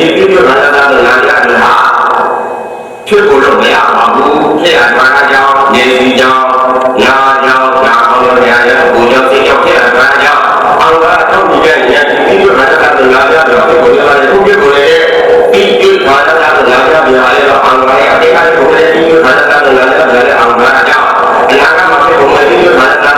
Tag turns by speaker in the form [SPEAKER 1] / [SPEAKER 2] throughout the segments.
[SPEAKER 1] ဒီပြည့်စုံတာသာလာရတာဖြစ်ဖို့လို့မရပါဘူးဖြစ်ရတာကြောင့်နေစီကြောင့်ညာကြောင့်ညာအောင်ရရရဘုံကြောင့်သိကြောင့်ဖြစ်ရတာကြောင့်အောင်ကတော့ဒီရဲ့ညာဒီပြည့်စုံတာသာလာရတော့ဖြစ်ဖို့လည်းဘုဖြစ်ဖို့လည်းဒီပြည့်စုံတာသာလာရပြရလေတော့အောင်ရအတိတ်ကဘုလည်းဒီပြည့်စုံတာသာလာရပြရအောင်ရကြောင့်အနာဂတ်မှာဖြစ်ဖို့လည်းဒီပြည့်စုံတာ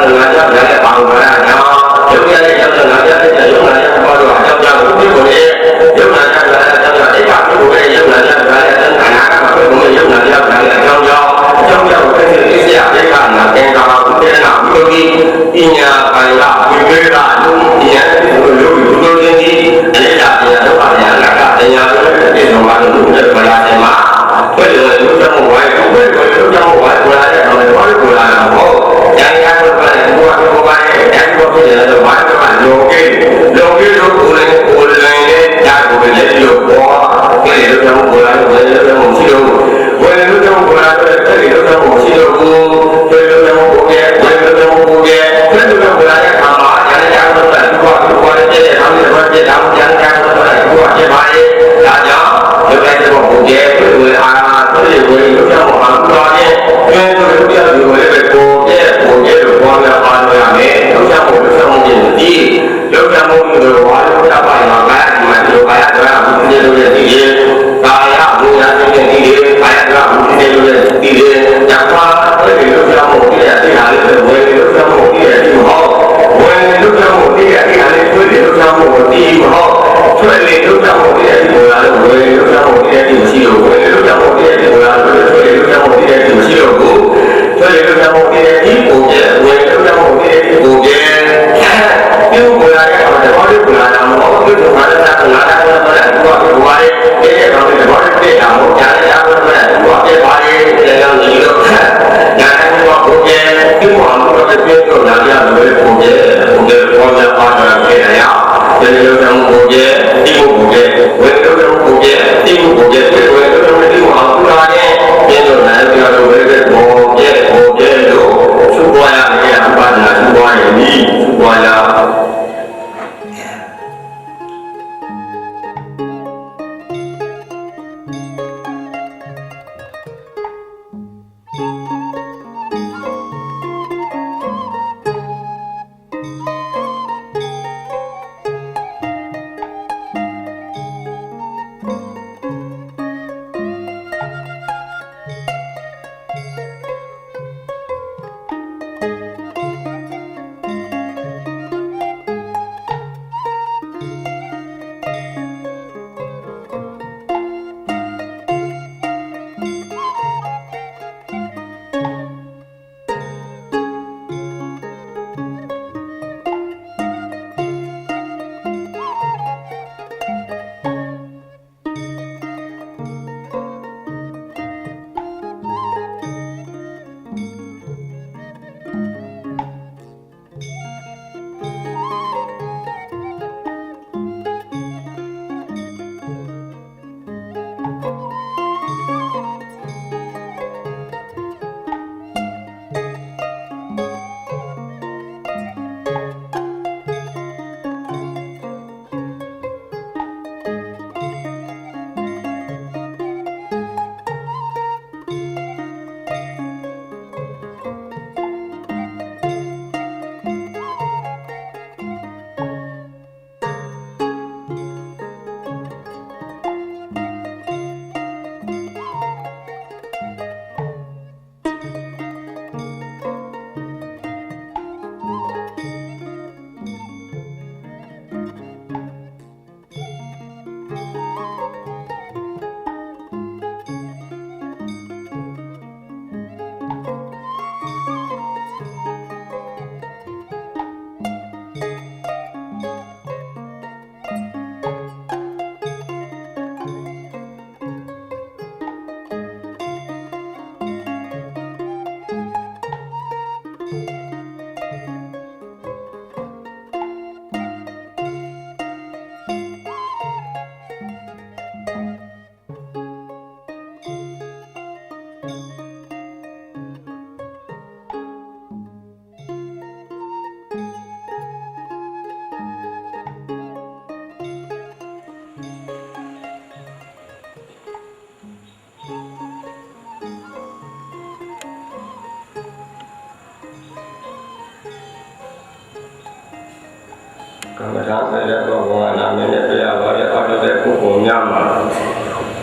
[SPEAKER 1] မထာမဲ့တဲ့ဘောကနာမည်နဲ့တရားပါတဲ့အောက်တဲ့ပုဂ္ဂိုလ်များမှာ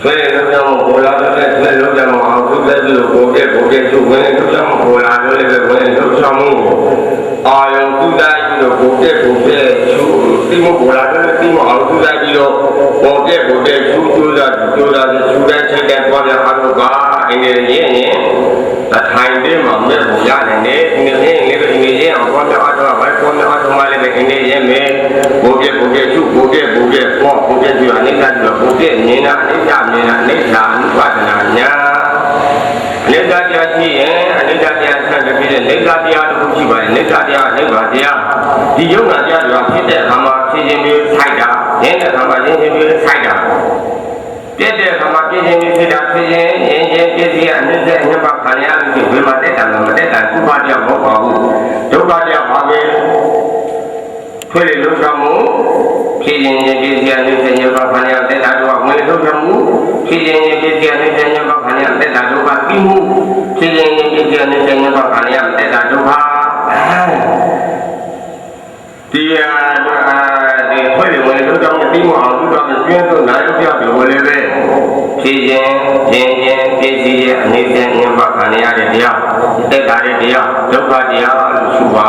[SPEAKER 1] ဆွေးလုံးကြောင့်ဘောလာတဲ့ဆွေးလုံးကြောင့်အောင်သူတဲ့သူကိုကိုယ်ကိုယ်သူဝင်လုံးကြောင့်ဘောလာလို့လည်းဝင်လုံးကြောင့်မှုအာယုံသူတိုင်းပြီးတော့ကိုယ်ကိုယ်ကိုယ်သူ တိမဘောလာတဲ့တိမအောင်သူတိုင်းပြီးတော့ကိုယ်ကိုယ်ကိုယ်သူကျိုးတာကျိုးတာသူတဲ့ချိန်တဲ့ပွားများအားထုတ်ပါအင်းရင်းရင်တထိုင်ပြီးမှမဲ့ကိုရနိုင်တယ်ဒီနေ့လေးပဲဒီနေ့ရင်အောင်ပွားများအားထုတ်ပါပွားများအားထုတ်မှလည်းပဲအင်းရင်းမယ်ကိုယ်ကိုယ်ကိုယ်သူကိုယ်ကိုယ်ကိုယ်ပေါ့ကိုယ်ကိုယ်အနိစ္စဆိုတော့ကိုယ်ကိုယ်မြင်တာအနိစ္စမြင်တာအနိစ္စအနုပါဒနာညာအနိစ္စတရားရှိရင်အနိစ္စ တရားဆက်ပြီးတဲ့နိစ္စတရားတစ်ခုရှိပါတယ်နိစ္စတရားနိဗ္ဗာန်တရားဒီယုံနာတရားတွေကဖြစ်တဲ့အခါမှာဖြစ်ခြင်းမျိုးဆိုင်တာရင်းတဲ့အခါမှာရင်းခြင်းမျိုးဆိုင်တာပြည့်တဲ့အခါမှာပြည့်ခြင်းမျိုးဖြစ်တာဖြစ်ခြင်းရင်းခြင်းပြည့်စည်အနိစ္စအနှစ်ပါးခံရလို့ဒီမှာတက်တာမတက်တာကုပါတရားမဟုတ်ပါဘူးဒုက္ခတရားပါပဲဖွင့်လို့ဆောင်မှုဖြစ်ခြင်းပြည့်စည်အနိစ္စအနှစ်ပါးခံရတက်တာတော့ဝင်လို့ဆောင်မှုဖြစ်ခြင်းပြည့်စည်အနိစ္စအနှစ်ပါးခံရတက်တာ မှုအောင်သူတော်ကျင်းလို့နိုင်ပြပြီးဝင်လေပဲဖြစ်ခြင်းရင်းခြင်းပြည့်စည်ရဲ့အနိစ္စအနှစ်ပါးခံရတဲ့တရားတက်တာတဲ့တရားဒုက္ခတရားလို့ဆိုပါ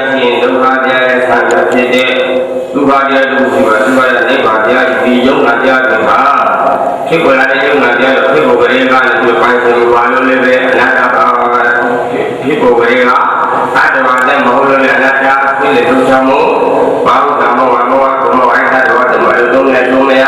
[SPEAKER 1] က္ခတရားရှိရင်ဒုက္ခတရားရဲ့ဆန္ဒဖြစ်တဲ့ဒုက္ခတရားတို့ရှိပါဒုက္ခရဲ့နိဗ္ဗာန်တရားဒီယုံနာတရားတွေဟာဖြစ်ပေါ်လာတဲ့ယုံနာတရားတို့ဖြစ်ပေါ်ကြတဲ့ကနေဒီပိုင်းဆိုဘာလို့လဲပဲအနာတ္တပါဖြစ်ပေါ်ကြတဲ့ကသတ္တဝါနဲ့မဟုတ်လို့လည်းအနာတ္တဖြစ်လေဒုက္ခမို့ဘာလို့ကမောဝမောကမောအိုက်တာတော့တမလို့သုံးနေသုံးနေရ